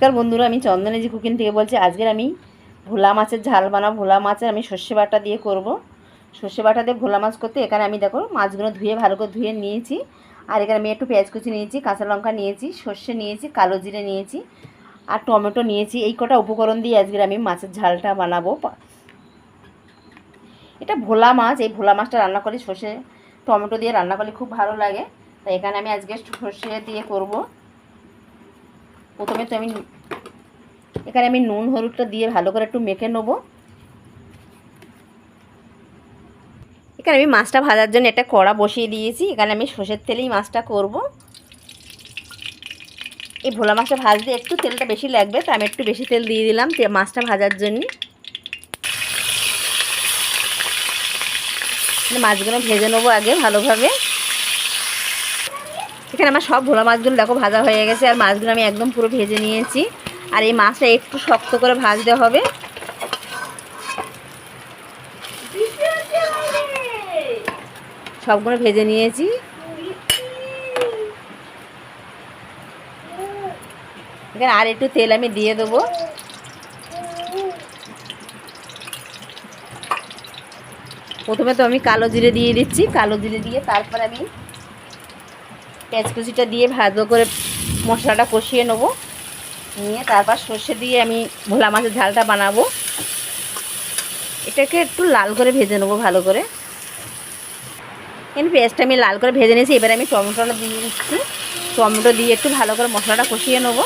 নমস্কার বন্ধুরা, আমি চন্দনেজি কুকিং থেকে বলছি, আজকের আমি ভোলা মাছের ঝাল বানাবো। ভোলা মাছের আমি সর্ষে বাটা দিয়ে করব। সর্ষে বাটা দিয়ে ভোলা মাছ করতে এখানে আমি দেখো মাছগুলো ধুয়ে, ভালো করে ধুয়ে নিয়েছি। আর এখানে আমি একটু পেঁয়াজ কুচি নিয়েছি, কাঁচা লঙ্কা নিয়েছি, সর্ষে নিয়েছি, কালো জিরে নিয়েছি, আর টমেটো নিয়েছি। এই কটা উপকরণ দিয়ে আজকের আমি মাছের ঝালটা বানাবো। এটা ভোলা মাছ, এই ভোলা মাছটা রান্না করলে সর্ষে টমেটো দিয়ে রান্না করলে খুব ভালো লাগে। তাই এখানে আমি আজকে সর্ষে দিয়ে করব। প্রথমে তো আমি এখানে আমি নুন, হলুদটা দিয়ে ভালো করে একটু মেখে নেব। এখানে আমি মাছটা ভাজার জন্য একটা কড়া বসিয়ে দিয়েছি। এখানে আমি সর্ষের তেলেই মাছটা করব। এই ভোলা মাছটা ভাজতে একটু তেলটা বেশি লাগবে, তো আমি একটু বেশি তেল দিয়ে দিলাম মাছটা ভাজার জন্য। মাছগুলো ভেজে নেব আগে ভালোভাবে। এখানে আমার সব ভোলা মাছগুলো দেখো ভাজা হয়ে গেছে, আর মাছগুলো আমি একদম পুরো ভেজে নিয়েছি। আর এই মাছটা একটু শক্ত করে ভাজতে হবে। সবগুলো ভেজে নিয়েছি। এখানে আর একটু তেল আমি দিয়ে দেবো। প্রথমে তো আমি কালো জিরে দিয়ে দিচ্ছি, কালো জিরে দিয়ে তারপর আমি পেঁয়াজ কুচিটা দিয়ে ভালো করে মশলাটা কষিয়ে নেব। নিয়ে তারপর সর্ষে দিয়ে আমি ভোলা মাছের ঝালটা বানাবো। এটাকে একটু লাল করে ভেজে নেব ভালো করে। এখানে পেঁয়াজটা আমি লাল করে ভেজে নিয়েছি, এবার আমি টমেটোটা দিয়ে দিচ্ছি। টমেটো দিয়ে একটু ভালো করে মশলাটা কষিয়ে নেব।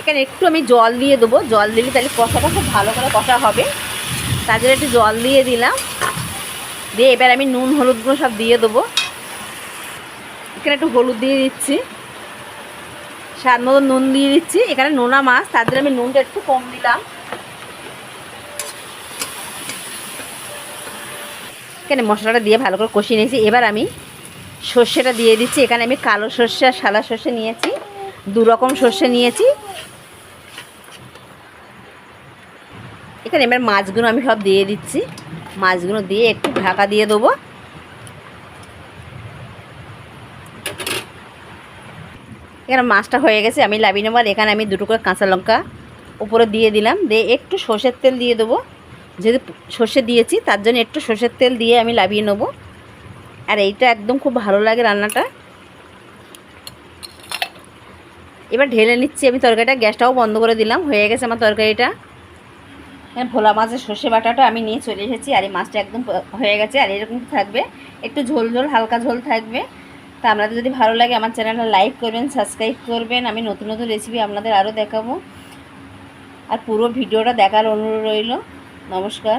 এখানে একটু আমি জল দিয়ে দেবো। জল দিলে তাহলে কষাটা খুব ভালো করে কষা হবে। তার জন্য একটু জল দিয়ে দিলাম। দিয়ে এবার আমি নুন হলুদগুলো সব দিয়ে দেবো। এখানে একটু হলুদ দিয়ে দিচ্ছি। স্বাদ মতো নুন দিয়ে দিচ্ছি। এখানে নোনা মাছ, তার জন্য আমি নুনটা একটু কম দিলাম। এখানে মশলাটা দিয়ে ভালো করে কষিয়ে নিয়েছি। এবার আমি সর্ষেটা দিয়ে দিচ্ছি। এখানে আমি কালো সর্ষে আর সাদা সর্ষে নিয়েছি। দু রকম সর্ষে নিয়েছি। এখানে এবার মাছগুলো আমি সব দিয়ে দিচ্ছি। মাছগুলো দিয়ে একটু ঢাকা দিয়ে দেবো। এখানে মাছটা হয়ে গেছে, আমি লাবি নেবার এখানে আমি দুটো করে কাঁচা লঙ্কা উপরে দিয়ে দিলাম। দিয়ে একটু সর্ষের তেল দিয়ে দেবো। যেহেতু সর্ষে দিয়েছি, তার জন্য একটু সর্ষের তেল দিয়ে আমি লাবিয়ে নেব। আর এইটা একদম খুব ভালো লাগে রান্নাটা। এবার ঢেলে নিচ্ছি, আমি তরকারিটা, গ্যাসটাও বন্ধ করে দিলাম, হয়ে গেছে আমার তরকারিটা। ভোলা মাছের সর্ষে বাটাটা আমি নিয়ে চলে এসেছি আর এই মাছটা একদম হয়ে গেছে আর এরকম থাকবে। একটু ঝোল ঝোল, হালকা ঝোল থাকবে। তা আপনাদের যদি ভালো লাগে আমার চ্যানেলটা লাইক করবেন, সাবস্ক্রাইব করবেন। আমি নতুন নতুন রেসিপি আপনাদের আরও দেখাবো। আর পুরো ভিডিওটা দেখার অনুরোধ রইল। নমস্কার।